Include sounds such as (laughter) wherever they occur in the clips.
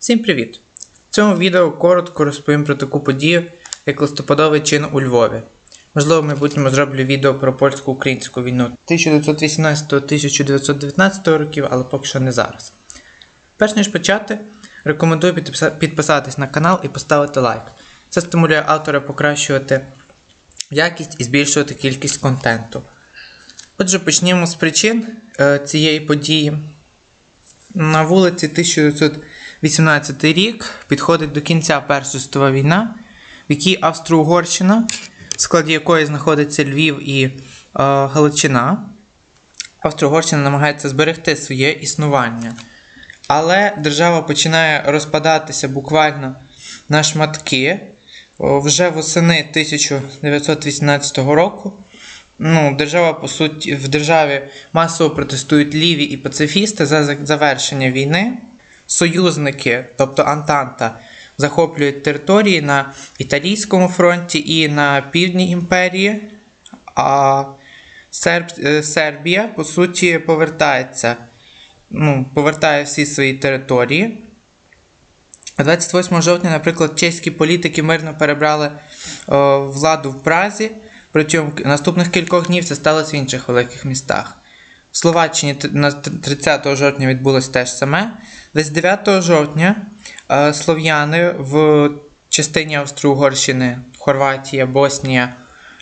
Всім привіт! В цьому відео коротко розповім про таку подію, як листопадовий чин у Львові. Можливо, в майбутньому зроблю відео про польсько-українську війну 1918-1919 років, але поки що не зараз. Перш ніж почати, рекомендую підписатись на канал і поставити лайк. Це стимулює автора покращувати якість і збільшувати кількість контенту. Отже, почнімо з причин е, цієї події. На вулиці 1918 рік підходить до кінця Перша світова війна, в якій Австро-Угорщина, в складі якої знаходиться Львів і е, Галичина, Австро-Угорщина намагається зберегти своє існування. Але держава починає розпадатися буквально на шматки. Вже восени 1918 року ну, держава, по суті, в державі масово протестують ліві і пацифісти за- завершення війни. Союзники, тобто Антанта, захоплюють території на Італійському фронті і на півдні імперії. А Серб, е, Сербія, по суті, повертається, ну, повертає всі свої території. 28 жовтня, наприклад, чеські політики мирно перебрали о, владу в Празі. Протягом наступних кількох днів це сталося в інших великих містах. В Словаччині на 30 жовтня відбулось теж саме. Десь 9 жовтня е, слов'яни в частині Австро-Угорщини, Хорватія, Боснія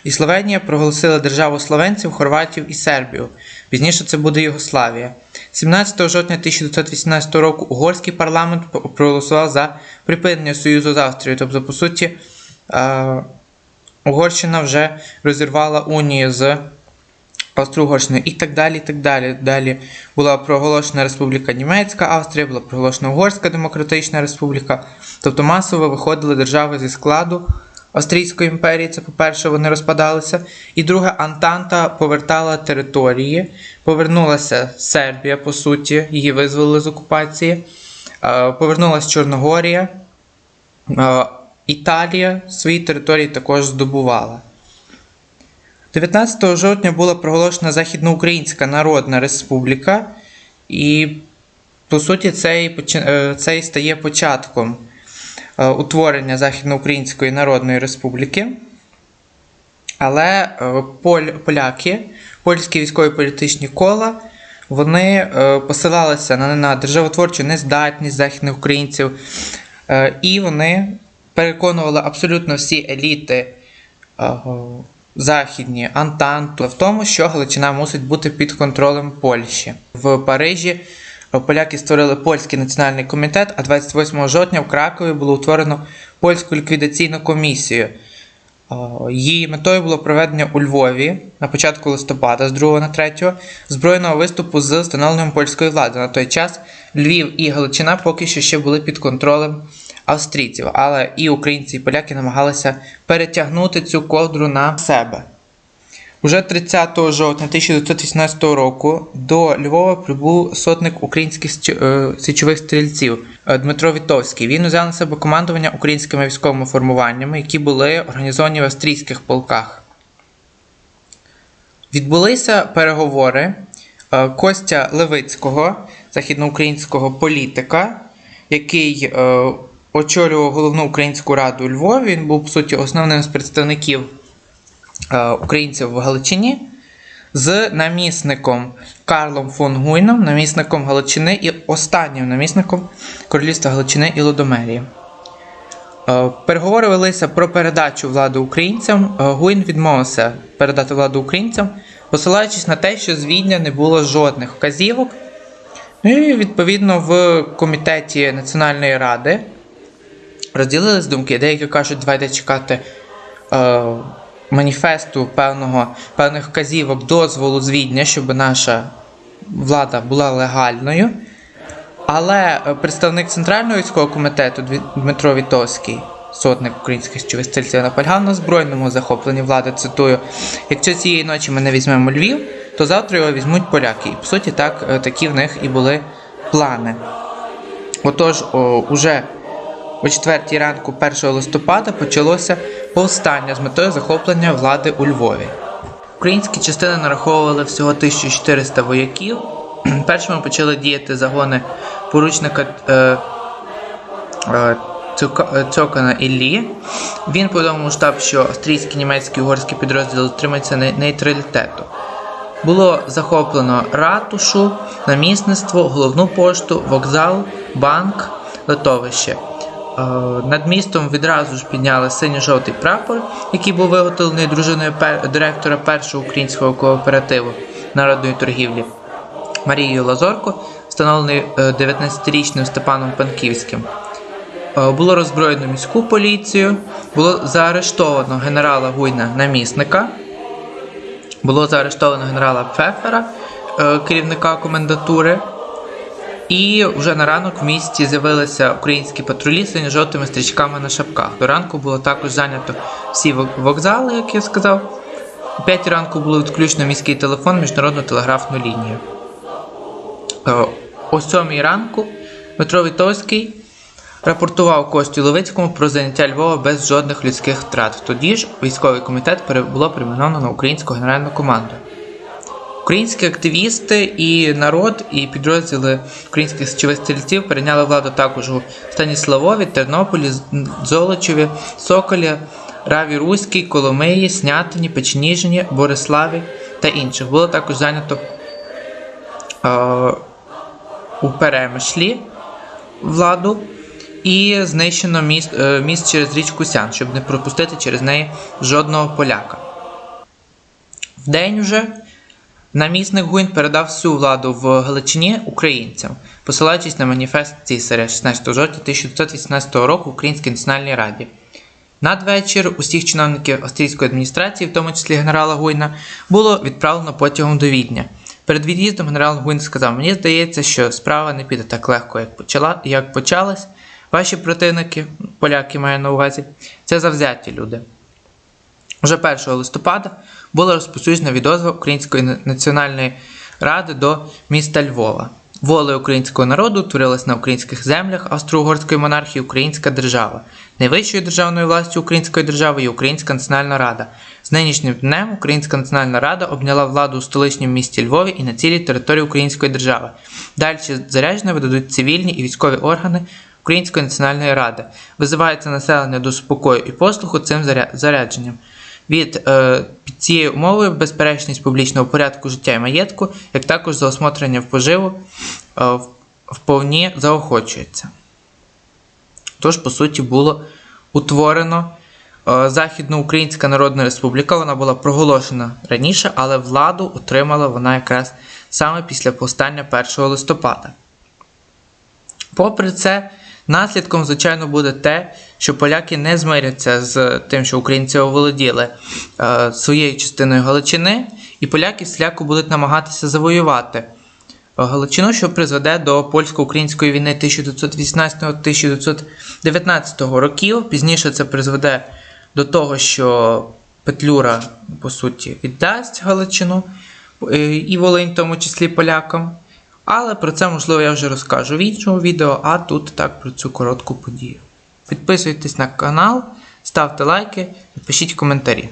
і Словенія проголосили державу словенців, хорватів і Сербію. Пізніше це буде Югославія. 17 жовтня 1918 року угорський парламент проголосував за припинення союзу з Австрією. Тобто, по суті, е, Угорщина вже розірвала унію з Австро-Угорщиною і так далі. і так Далі Далі була проголошена Республіка Німецька, Австрія, була проголошена Угорська Демократична Республіка. Тобто масово виходили держави зі складу Австрійської імперії, це по-перше, вони розпадалися. І друге, Антанта повертала території, повернулася Сербія, по суті, її визволили з окупації, Е, повернулася Чорногорія. Е, Італія свої території також здобувала. 19 жовтня була проголошена Західноукраїнська Народна Республіка, і, по суті, це і, е, стає початком е, утворення Західноукраїнської Народної Республіки. Але е, поляки, польські військові політичні кола, вони посилалися на, на державотворчу нездатність західних українців, і вони переконували абсолютно всі еліти західні Антанту в тому, що Галичина мусить бути під контролем Польщі. В Парижі поляки створили польський національний комітет, а 28 жовтня в Кракові було утворено польську ліквідаційну комісію. Е, Її метою було проведення у Львові на початку листопада з 2 на 3 збройного виступу з встановленням польської влади. На той час Львів і Галичина поки що ще були під контролем австрійців, але і українці, і поляки намагалися перетягнути цю ковдру на себе. Уже 30 жовтня 1918 року до Львова прибув сотник українських е, січових стрільців е, Дмитро Вітовський. Він узяв на себе командування українськими військовими формуваннями, які були організовані в австрійських полках. Відбулися переговори е, Костя Левицького, західноукраїнського політика, який очолював головну українську раду у Львові. Він був, по суті, основним з представників е, українців в Галичині, з намісником Карлом фон Гуйном, намісником Галичини і останнім намісником Королівства Галичини і Лодомерії. Е, Переговори велися про передачу влади українцям. Е, Гуін відмовився передати владу українцям, посилаючись на те, що з не було жодних вказівок. Ну і відповідно в комітеті Національної ради розділились думки. Деякі кажуть, давайте чекати е, маніфесту певного, певних вказівок дозволу з щоб наша влада була легальною. Але е, представник Центрального військового комітету Дмитро Вітовський, сотник українських січових стрільців, наполягав на збройному захопленні влади. Цитую: якщо цієї ночі ми не візьмемо Львів, то завтра його візьмуть поляки. І по суті, так, е, такі в них і були плани. Отож, о, уже о 4 ранку 1 листопада почалося повстання з метою захоплення влади у Львові. Українські частини нараховували всього 1400 вояків. (clears throat) Першими почали діяти загони поручника е, е, Цюка- е, Іллі. Він повідомив штаб, що австрійські, німецькі угорські підрозділи дотримуються нейтралітету. Було захоплено ратушу, намісництво, головну пошту, вокзал, банк, литовище. Е, Над містом відразу ж підняли синьо-жовтий прапор, який був виготовлений дружиною директора першого українського кооперативу народної торгівлі Марією Лазорко, встановлений е, 19-річним Степаном Панківським. Е, Було роззброєно міську поліцію, було заарештовано генерала Гуйна намісника, було заарештовано генерала Пфефера, е, керівника комендатури. І вже на ранок в місті з'явилися українські патрулі з синьо-жовтими стрічками на шапках. До ранку було також зайнято всі вокзали, як я сказав. О 5 ранку було відключено міський телефон, міжнародну телеграфну лінію. Е, О 7 ранку Дмитро Вітовський рапортував Костю Левицькому про заняття Львова без жодних людських втрат. Тоді ж військовий комітет було перейменовано на українську генеральну команду. Українські активісти і народ, і підрозділи українських січових стрільців перейняли владу також у Станіславові, Тернополі, Золочеві, Соколі, Раві Руській, Коломиї, Снятині, Печеніжині, Бориславі та інших. Було також зайнято е, у Перемишлі владу і знищено міст, е, міст через річку Сян, щоб не пропустити через неї жодного поляка. Вдень уже намісник Гуін передав всю владу в Галичині українцям, посилаючись на маніфест цісаря 16 жовтня 1918 року в Українській національній раді. Надвечір усіх чиновників австрійської адміністрації, в тому числі генерала Гуйна, було відправлено потягом до Відня. Перед від'їздом генерал Гуйн сказав: Мені здається, що справа не піде так легко, як почала, як почалась. Ваші противники, поляки маю на увазі, це завзяті люди. Уже 1 листопада була розповсюджена відозва Української національної ради до міста Львова. Волею українського народу утворилась на українських землях австро-угорської монархії Українська держава. Найвищою державною властю Української держави є Українська Національна Рада. З нинішнім днем Українська Національна Рада обняла владу у столичнім місті Львові і на цілій території Української держави. Далі зарядження видадуть цивільні і військові органи Української Національної Ради. Визивається населення до спокою і послуху цим зарядженням. Від е, під цією умовою безперечність публічного порядку життя і маєтку, як також заосмотрення в поживу е, вповні заохочується. Тож, по суті, було утворено е, Західноукраїнська Народна Республіка. Вона була проголошена раніше, але владу отримала вона якраз саме після повстання 1 листопада. Попри це, наслідком, звичайно, буде те, що поляки не змиряться з тим, що українці оволоділи е, своєю частиною Галичини, і поляки всіляко будуть намагатися завоювати Галичину, що призведе до польсько-української війни 1918-1919 років. Пізніше це призведе до того, що Петлюра, по суті, віддасть Галичину е, і Волинь, в тому числі полякам. Але про це, можливо, я вже розкажу в іншому відео, а тут так про цю коротку подію. Підписуйтесь на канал, ставте лайки і пишіть коментарі.